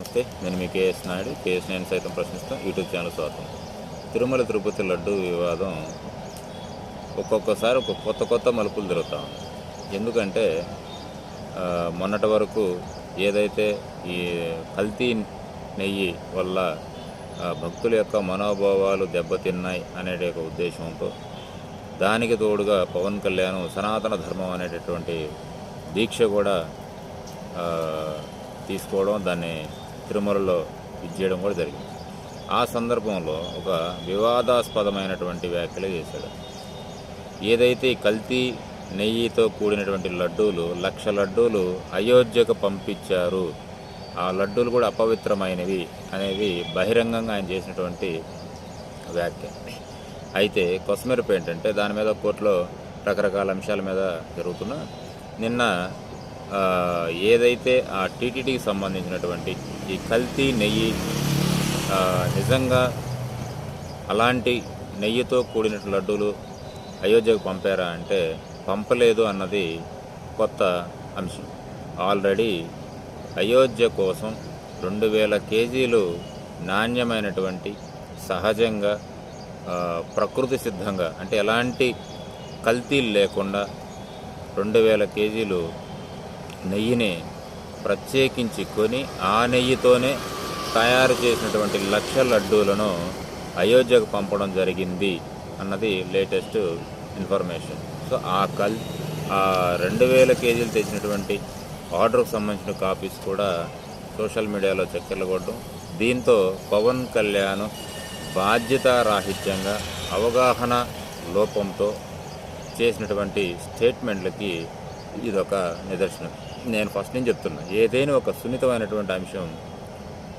నమస్తే నేను మీ KS Naidu KS నేను సైతం ప్రశ్నిస్తాం యూట్యూబ్ ఛానల్ స్వాగతం. తిరుమల తిరుపతి లడ్డు వివాదం ఒక్కొక్కసారి ఒక కొత్త కొత్త మలుపులు తిరుగుతా ఉంది. ఎందుకంటే మొన్నటి వరకు ఏదైతే ఈ కల్తీ నెయ్యి వల్ల భక్తుల యొక్క మనోభావాలు దెబ్బతిన్నాయి అనే ఒక ఉద్దేశంతో దానికి తోడుగా పవన్ కళ్యాణ్ సనాతన ధర్మం అనేటటువంటి దీక్ష కూడా తీసుకోవడం దాన్ని తిరుమలలో చేయడం కూడా జరిగింది. ఆ సందర్భంలో ఒక వివాదాస్పదమైనటువంటి వ్యాఖ్యలు చేశాడు. ఏదైతే కల్తీ నెయ్యితో కూడినటువంటి లడ్డూలు లక్ష లడ్డూలు అయోధ్యకు పంపించారు ఆ లడ్డూలు కూడా అపవిత్రమైనవి అనేది బహిరంగంగా ఆయన చేసినటువంటి వ్యాఖ్య. అయితే కొసమెరుపు ఏంటంటే దాని మీద కోర్టులో రకరకాల అంశాల మీద జరుగుతున్న నిన్న ఏదైతే ఆ టీటీడీకి సంబంధించినటువంటి ఈ కల్తీ నెయ్యి నిజంగా అలాంటి నెయ్యితో కూడిన లడ్డూలు అయోధ్యకు పంపారా అంటే పంపలేదు అన్నది కొత్త అంశం. ఆల్రెడీ అయోధ్య కోసం రెండు వేల కేజీలు నాణ్యమైనటువంటి సహజంగా ప్రకృతి సిద్ధంగా అంటే ఎలాంటి కల్తీలు లేకుండా రెండు వేల కేజీలు నెయ్యిని ప్రత్యేకించి కొని ఆ నెయ్యితోనే తయారు చేసినటువంటి లక్ష లడ్డూలను అయోధ్యకు పంపడం జరిగింది అన్నది లేటెస్ట్ ఇన్ఫర్మేషన్. సో ఆ కల్ ఆ రెండు వేల కేజీలు తెచ్చినటువంటి ఆర్డర్కు సంబంధించిన కాపీస్ కూడా సోషల్ మీడియాలో చక్కర్లు కొట్టడం దీంతో పవన్ కళ్యాణ్ బాధ్యతారాహిత్యంగా అవగాహన లోపంతో చేసినటువంటి స్టేట్మెంట్లకి ఇదొక నిదర్శనం. నేను ఫస్ట్ నుంచి చెప్తున్నా ఏదైనా ఒక సున్నితమైనటువంటి అంశం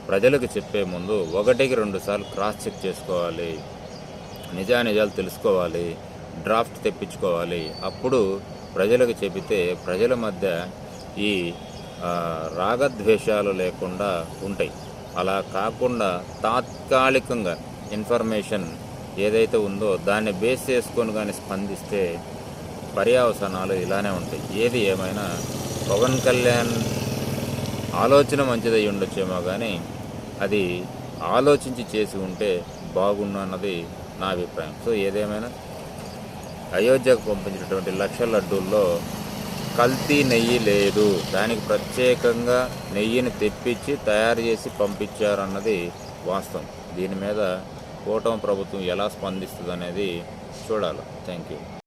ప్రజలకు చెప్పే ముందు ఒకటికి రెండు సార్లు క్రాస్ చెక్ చేసుకోవాలి నిజానిజాలు తెలుసుకోవాలి డ్రాఫ్ట్ తెప్పించుకోవాలి. అప్పుడు ప్రజలకు చెబితే ప్రజల మధ్య ఈ రాగద్వేషాలు లేకుండా ఉంటాయి. అలా కాకుండా తాత్కాలికంగా ఇన్ఫర్మేషన్ ఏదైతే ఉందో దాన్ని బేస్ చేసుకొని కానీ స్పందిస్తే పర్యావసనాలు ఇలానే ఉంటాయి. ఏది ఏమైనా పవన్ కళ్యాణ్ ఆలోచన మంచిదై ఉండొచ్చేమో కానీ అది ఆలోచించి చేసి ఉంటే బాగుండు అన్నది నా అభిప్రాయం. సో ఏదేమైనా అయోధ్యకు పంపించినటువంటి లక్ష లడ్డూల్లో కల్తీ నెయ్యి లేదు. దానికి ప్రత్యేకంగా నెయ్యిని తెప్పించి తయారు చేసి పంపించారన్నది వాస్తవం. దీని మీద కూటమి ప్రభుత్వం ఎలా స్పందిస్తుంది అనేది చూడాలి. Thank you.